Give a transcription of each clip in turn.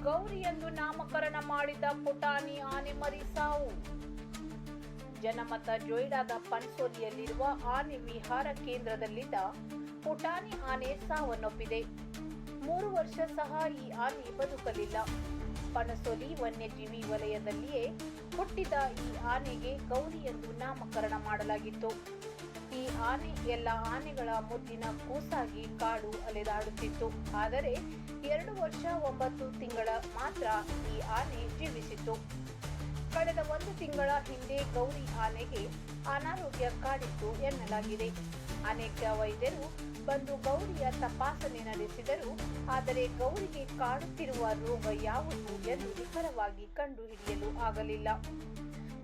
ಗೌರಿ ಎಂದು ನಾಮಕರಣ ಮಾಡಿದ ಪುಟಾಣಿ ಆನೆ ಮರಿ ಸಾವು. ಜನಮತ ಜೊಯ್ಡಾದ ಪನ್ಸೋಲಿಯಲ್ಲಿರುವ ಆನೆ ವಿಹಾರ ಕೇಂದ್ರದಲ್ಲಿದ್ದ ಪುಟಾಣಿ ಆನೆ ಸಾವನ್ನಪ್ಪಿದೆ. ಮೂರು ವರ್ಷ ಸಹ ಈ ಆನೆ ಬದುಕಲಿಲ್ಲ. ಪಣಸೋಲಿ ವನ್ಯಜೀವಿ ವಲಯದಲ್ಲಿಯೇ ಹುಟ್ಟಿದ ಈ ಆನೆಗೆ ಗೌರಿ ಎಂದು ನಾಮಕರಣ ಮಾಡಲಾಗಿತ್ತು. ಈ ಆನೆ ಎಲ್ಲ ಆನೆಗಳ ಮುದ್ದಿನ ಕೂಸಾಗಿ ಕಾಡು ಅಲೆದಾಡುತ್ತಿತ್ತು. ಆದರೆ ಎರಡು ವರ್ಷ ಒಂಬತ್ತು ತಿಂಗಳ ಮಾತ್ರ ಈ ಆನೆ ಜೀವಿಸಿತ್ತು. ಕಳೆದ ಒಂದು ತಿಂಗಳ ಹಿಂದೆ ಗೌರಿ ಆನೆಗೆ ಅನಾರೋಗ್ಯ ಕಾಡಿತ್ತು ಎನ್ನಲಾಗಿದೆ. ಅನೇಕ ವೈದ್ಯರು ಬಂದು ಗೌರಿಯ ತಪಾಸಣೆ ನಡೆಸಿದರು. ಆದರೆ ಗೌರಿಗೆ ಕಾಡುತ್ತಿರುವ ರೋಗ ಯಾವುದು ಎಂದು ನಿಖರವಾಗಿ ಕಂಡುಹಿಡಿಯಲು ಆಗಲಿಲ್ಲ.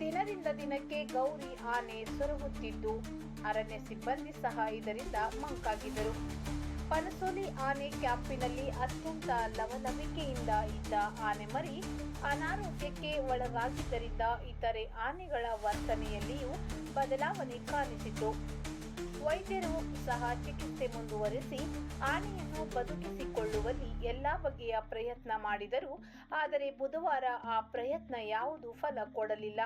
ದಿನದಿಂದ ದಿನಕ್ಕೆ ಗೌರಿ ಆನೆ ಸೊರಗುತ್ತಿದ್ದು, ಅರಣ್ಯ ಸಿಬ್ಬಂದಿ ಸಹ ಇದರಿಂದ ಮಂಕಾಗಿದ್ದರು. ಪನಸೋಲಿ ಆನೆ ಕ್ಯಾಂಪಿನಲ್ಲಿ ಅತ್ಯಂತ ಲವಲವಿಕೆಯಿಂದ ಇದ್ದ ಆನೆ ಮರಿ ಅನಾರೋಗ್ಯಕ್ಕೆ ಒಳಗಾಗಿದ್ದರಿಂದ ಇತರೆ ಆನೆಗಳ ವರ್ತನೆಯಲ್ಲಿಯೂ ಬದಲಾವಣೆ ಕಾಣಿಸಿತು. ವೈದ್ಯರು ಸಹ ಚಿಕಿತ್ಸೆ ಮುಂದುವರೆಸಿ ಆನೆಯನ್ನು ಬದುಕಿಸಿಕೊಳ್ಳುವಲ್ಲಿ ಎಲ್ಲಾ ಬಗೆಯ ಪ್ರಯತ್ನ ಮಾಡಿದರು, ಆದರೆ ಬುಧವಾರ ಆ ಪ್ರಯತ್ನ ಯಾವುದು ಫಲ ಕೊಡಲಿಲ್ಲ.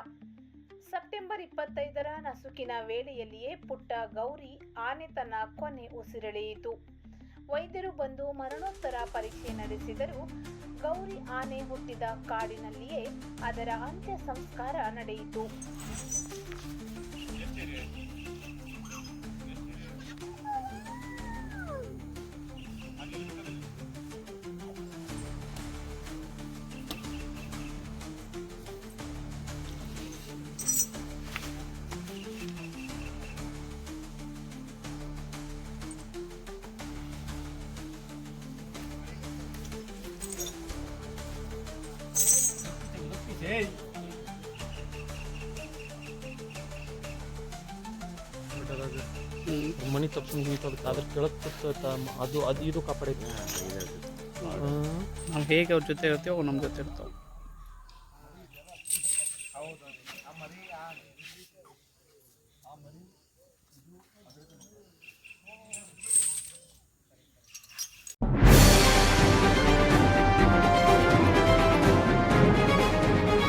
ಸೆಪ್ಟೆಂಬರ್ ಇಪ್ಪತ್ತೈದರ ನಸುಕಿನ ವೇಳೆಯಲ್ಲಿಯೇ ಪುಟ್ಟ ಗೌರಿ ಆನೆ ತನ್ನ ಕೊನೆ ಉಸಿರೆಳೆಯಿತು. ವೈದ್ಯರು ಬಂದು ಮರಣೋತ್ತರ ಪರೀಕ್ಷೆ ನಡೆಸಿದರು ಗೌರಿ ಆನೆ ಹುಟ್ಟಿದ ಕಾಡಿನಲ್ಲಿಯೇ ಅದರ ಅಂತ್ಯ ಸಂಸ್ಕಾರ ನಡೆಯಿತು. ಮನಿ ತಪ್ಪಿಸ್ ಅದ್ರ ಕೆಳಕ್ಕೆ ಅದು ಅದು ಇದು ಕಾಪಾಡೈತಿ ನಾವು ಹೇಗೆ ಅವ್ರ ಜೊತೆ ಇರ್ತೀವಿ ಅವು ನಮ್ಮ ಜೊತೆ ಇರ್ತಾವೆ